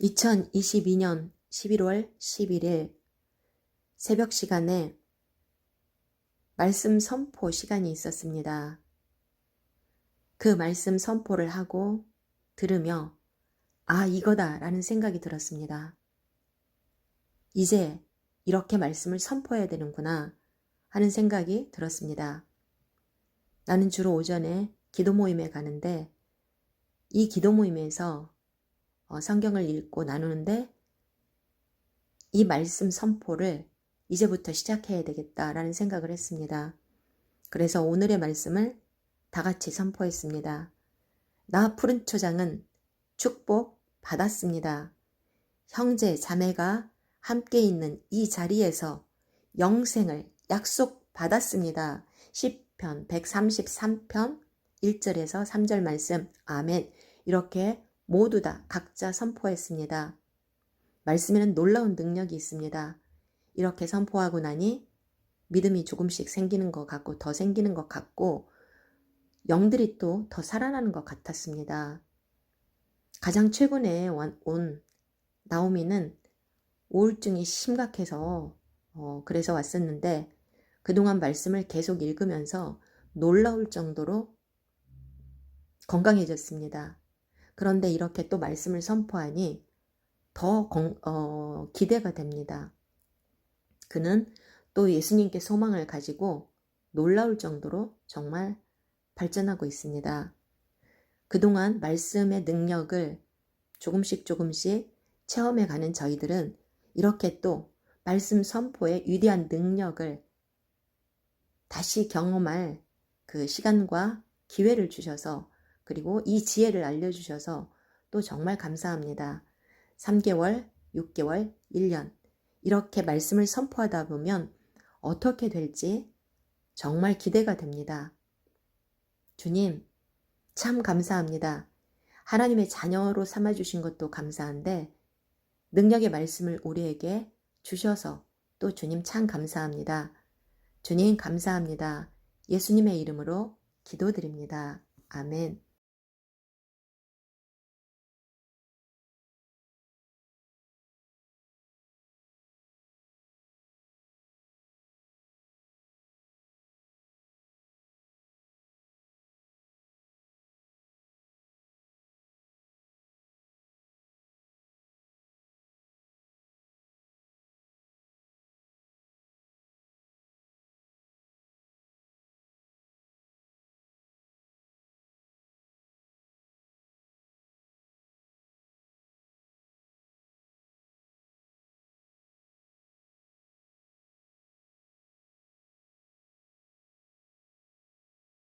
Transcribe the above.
2022년 11월 11일 새벽 시간에 말씀 선포 시간이 있었습니다. 그 말씀 선포를 하고 들으며 아, 이거다 라는 생각이 들었습니다. 이제 이렇게 말씀을 선포해야 되는구나 하는 생각이 들었습니다. 나는 주로 오전에 기도 모임에 가는데 이 기도 모임에서 어, 성경을 읽고 나누는데 이 말씀 선포를 이제부터 시작해야 되겠다라는 생각을 했습니다. 그래서 오늘의 말씀을 다 같이 선포했습니다. 나 푸른 초장은 축복 받았습니다. 형제, 자매가 함께 있는 이 자리에서 영생을 약속 받았습니다. 10편 133편 1절에서 3절 말씀 아멘 이렇게 모두 다 각자 선포했습니다. 말씀에는 놀라운 능력이 있습니다. 이렇게 선포하고 나니 믿음이 조금씩 생기는 것 같고 더 생기는 것 같고 영들이 또 더 살아나는 것 같았습니다. 가장 최근에 온 나오미는 우울증이 심각해서 어, 그래서 왔었는데 그동안 말씀을 계속 읽으면서 놀라울 정도로 건강해졌습니다. 그런데 이렇게 또 말씀을 선포하니 더 건, 어, 기대가 됩니다. 그는 또 예수님께 소망을 가지고 놀라울 정도로 정말 발전하고 있습니다. 그동안 말씀의 능력을 조금씩 조금씩 체험해 가는 저희들은 이렇게 또 말씀 선포의 위대한 능력을 다시 경험할 그 시간과 기회를 주셔서 그리고 이 지혜를 알려주셔서 또 정말 감사합니다. 3개월, 6개월, 1년 이렇게 말씀을 선포하다 보면 어떻게 될지 정말 기대가 됩니다. 주님, 참 감사합니다. 하나님의 자녀로 삼아주신 것도 감사한데 능력의 말씀을 우리에게 주셔서 또 주님 참 감사합니다. 주님 감사합니다. 예수님의 이름으로 기도드립니다. 아멘.